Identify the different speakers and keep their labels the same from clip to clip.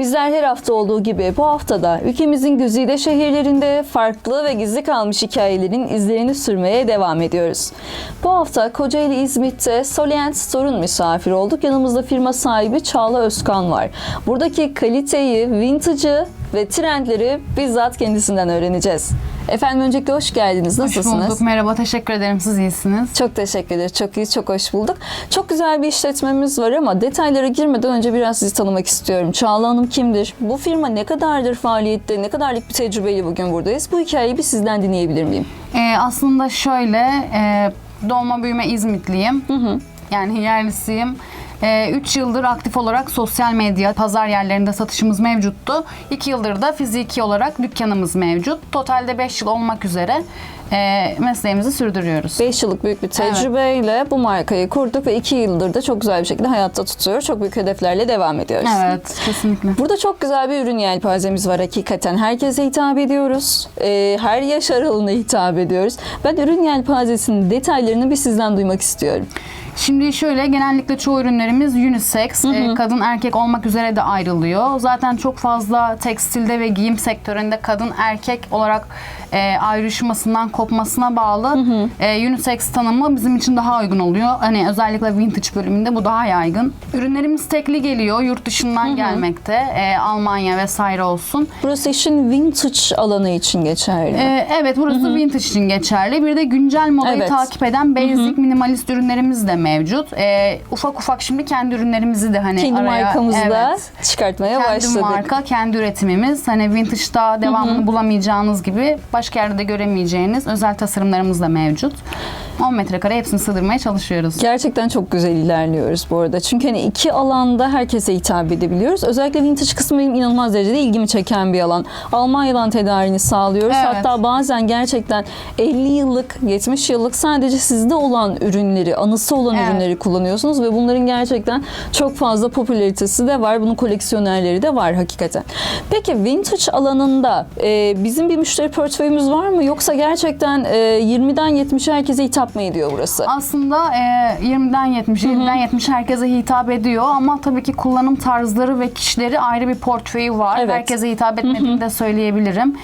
Speaker 1: Bizler her hafta olduğu gibi bu haftada ülkemizin güzide şehirlerinde farklı ve gizli kalmış hikayelerin izlerini sürmeye devam ediyoruz. Bu hafta Kocaeli İzmit'te Solient Store'un misafir olduk. Yanımızda firma sahibi Çağla Özkan var. Buradaki kaliteyi, vintage'ı ve trendleri bizzat kendisinden öğreneceğiz. Efendim öncelikle hoş geldiniz.
Speaker 2: Hoş
Speaker 1: Nasılsınız?
Speaker 2: bulduk. Merhaba. Teşekkür ederim. Siz iyisiniz.
Speaker 1: Çok teşekkür ederiz. Çok iyi, çok hoş bulduk. Çok güzel bir işletmemiz var ama detaylara girmeden önce biraz sizi tanımak istiyorum. Çağla Hanım kimdir? Bu firma ne kadardır faaliyette? Ne kadarlık bir tecrübeyle bugün buradayız? Bu hikayeyi bir sizden dinleyebilir miyim?
Speaker 2: Ee, aslında şöyle, e, doğma büyüme İzmitliyim. Yani yerlisiyim. 3 yıldır aktif olarak sosyal medya, pazar yerlerinde satışımız mevcuttu. 2 yıldır da fiziki olarak dükkanımız mevcut. Totalde 5 yıl olmak üzere e, mesleğimizi sürdürüyoruz.
Speaker 1: 5 yıllık büyük bir tecrübeyle bu markayı kurduk ve 2 yıldır da çok güzel bir şekilde hayatta tutuyor. Çok büyük hedeflerle devam ediyoruz.
Speaker 2: Evet, kesinlikle.
Speaker 1: Burada çok güzel bir ürün yelpazemiz var hakikaten. Herkese hitap ediyoruz. Ee, her yaş aralığına hitap ediyoruz. Ben ürün yelpazesinin detaylarını bir sizden duymak istiyorum.
Speaker 2: Şimdi şöyle genellikle çoğu ürünlerimiz unisex, e, kadın erkek olmak üzere de ayrılıyor. Zaten çok fazla tekstilde ve giyim sektöründe kadın erkek olarak e, ayrışmasından kopmasına bağlı e, unisex tanımı bizim için daha uygun oluyor. Hani özellikle vintage bölümünde bu daha yaygın. Ürünlerimiz tekli geliyor, yurt dışından gelmekte. E, Almanya vesaire olsun.
Speaker 1: Burası işin vintage alanı için geçerli.
Speaker 2: Ee, evet burası vintage için geçerli. Bir de güncel modayı
Speaker 1: Evet.
Speaker 2: takip eden basic minimalist ürünlerimiz de mevcut. Ee, ufak ufak şimdi kendi ürünlerimizi de hani
Speaker 1: Kendi
Speaker 2: araya
Speaker 1: markamızda
Speaker 2: evet,
Speaker 1: çıkartmaya
Speaker 2: kendi
Speaker 1: başladık.
Speaker 2: marka, kendi üretimimiz. Hani vintage'da devamını bulamayacağınız gibi başka yerde de göremeyeceğiniz özel tasarımlarımız da mevcut. 10 metrekare hepsini sığdırmaya çalışıyoruz.
Speaker 1: Gerçekten çok güzel ilerliyoruz bu arada. Çünkü hani iki alanda herkese hitap edebiliyoruz. Özellikle vintage kısmı benim inanılmaz derecede ilgimi çeken bir alan. Almanya'dan tedariğini sağlıyoruz.
Speaker 2: Evet.
Speaker 1: Hatta bazen gerçekten 50 yıllık, 70 yıllık sadece sizde olan ürünleri, anısı olan
Speaker 2: Evet.
Speaker 1: ürünleri kullanıyorsunuz ve bunların gerçekten çok fazla popülaritesi de var. Bunun koleksiyonerleri de var hakikaten. Peki vintage alanında e, bizim bir müşteri portföyümüz var mı? Yoksa gerçekten e, 20'den 70'e herkese hitap mı ediyor burası?
Speaker 2: Aslında e, 20'den 70'e, 7'den 70 herkese hitap ediyor ama tabii ki kullanım tarzları ve kişileri ayrı bir portföyü var.
Speaker 1: Evet.
Speaker 2: Herkese hitap etmediğini de söyleyebilirim.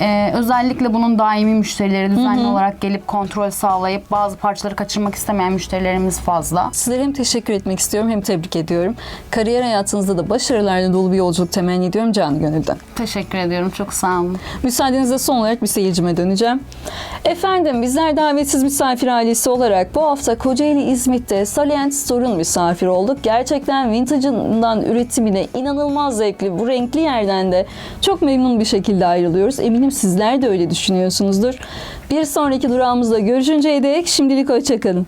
Speaker 2: E, özellikle bunun daimi müşterileri düzenli olarak gelip kontrol sağlayıp bazı parçaları kaçırmak istemeyen müşterilerimiz fazla.
Speaker 1: Sizlere hem teşekkür etmek istiyorum hem tebrik ediyorum. Kariyer hayatınızda da başarılarla dolu bir yolculuk temenni ediyorum canı gönülden.
Speaker 2: Teşekkür ediyorum. Çok sağ olun.
Speaker 1: Müsaadenizle son olarak bir seyircime döneceğim. Efendim bizler davetsiz misafir ailesi olarak bu hafta Kocaeli İzmit'te Salient Store'un misafir olduk. Gerçekten vintage'ından üretimine inanılmaz zevkli bu renkli yerden de çok memnun bir şekilde ayrılıyoruz. Eminim sizler de öyle düşünüyorsunuzdur. Bir sonraki durağımızda görüşünceye dek şimdilik hoşçakalın.